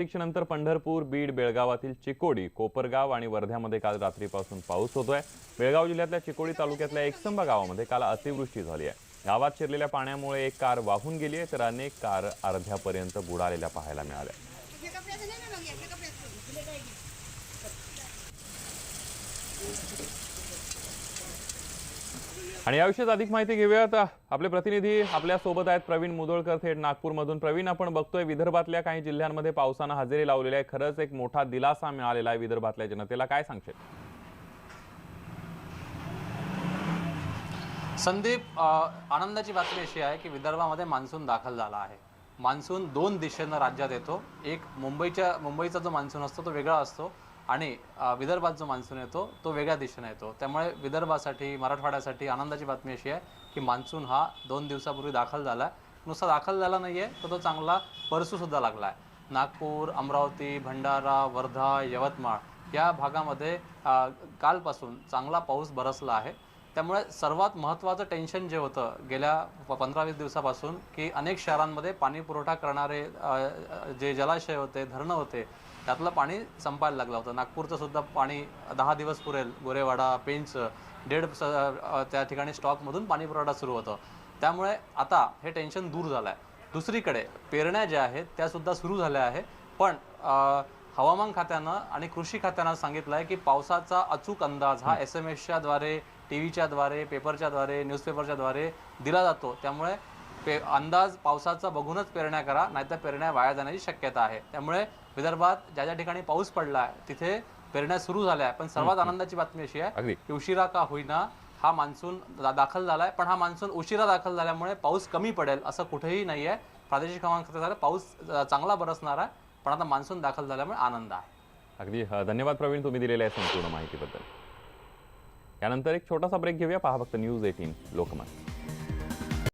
नंतर पंढरपूर बीड बेळगावातील चिकोडी कोपरगाव आणि वर्ध्यामध्ये काल रात्रीपासून पाऊस होतोय. बेळगाव जिल्ह्यातल्या चिकोडी तालुक्यातल्या एकसंबा गावामध्ये काल अतिवृष्टी झाली आहे. गावात शिरलेल्या पाण्यामुळे एक कार वाहून गेली आहे तर अनेक कार अर्ध्यापर्यंत बुडालेल्या पाहायला मिळाल्या. आणि याविषयीच अधिक माहिती घेऊयात. आपले प्रतिनिधी आपल्यासोबत आहेत प्रवीण मुदोळकर थेट नागपूरमधून. प्रवीण आपण बघतोय विदर्भातल्या काही जिल्ह्यांमध्ये पावसानं हजेरी लावलेली आहे. खरंच एक मोठा दिलासा मिळालेला आहे विदर्भातल्या जनतेला. काय सांगशील? संदीप आनंदाची बातमी अशी आहे की विदर्भामध्ये मान्सून दाखल झाला आहे. मान्सून दोन दिशेनं राज्यात येतो. एक मुंबईच्या मुंबईचा जो मान्सून असतो तो वेगळा असतो. आणि विदर्भात जो मान्सून येतो तो वेगळ्या दिशेने येतो. त्यामुळे विदर्भासाठी मराठवाड्यासाठी आनंदाची बातमी अशी आहे की मान्सून हा दोन दिवसापूर्वी दाखल झाला आहे. नुसता दाखल झाला नाही आहे तर तो चांगला परसूसुद्धा लागला आहे नागपूर अमरावती भंडारा वर्धा यवतमाळ या भागामध्ये कालपासून चांगला पाऊस बरसला आहे. त्यामुळे सर्वात महत्त्वाचं टेन्शन जे होतं गेल्या पंधरा वीस दिवसापासून की अनेक शहरांमध्ये पाणी पुरवठा करणारे जे जलाशय होते धरणं होते त्यातलं पाणी संपायला लागलं होतं. नागपूरचं सुद्धा पाणी दहा दिवस पुरेल गोरेवाडा पेंच डेड त्या ठिकाणी स्टॉकमधून पाणी पुरवठा सुरू होतं. त्यामुळे आता हे टेन्शन दूर झालं आहे दुसरीकडे पेरण्या ज्या आहेत त्या सुद्धा सुरू झाल्या आहे पण हवामान खात्यानं आणि कृषी खात्यानं सांगितलं आहे की पावसाचा अचूक अंदाज हा एस एम एसच्या द्वारे टी व्हीच्या द्वारे पेपरच्या द्वारे न्यूजपेपरच्या द्वारे दिला जातो. त्यामुळे पे अंदाज पावसाचा बघूनच पेरण्या करा नाहीतर पेरण्या वाया जाण्याची शक्यता आहे. त्यामुळे विदर्भात ज्या ज्या ठिकाणी पाऊस पडला आहे तिथे पेरण्या सुरू झाल्या आहे पण सर्वात आनंदाची बातमी अशी आहे की उशिरा का होईना हा मान्सून दाखल झाला आहे पण हा मान्सून उशिरा दाखल झाल्यामुळे पाऊस कमी पडेल असं कुठेही नाही आहे प्रादेशिक हवामान खात्याद्वारे पाऊस चांगला बरसणार आहे. पण आता मान्सून दाखल झाल्यामुळे आनंद आहे. अगदी धन्यवाद प्रवीण तुम्ही दिलेल्या आहे संपूर्ण माहितीबद्दल. यानंतर एक छोटासा ब्रेक घेऊया. पहा फक्त न्यूज एटीन लोकमत.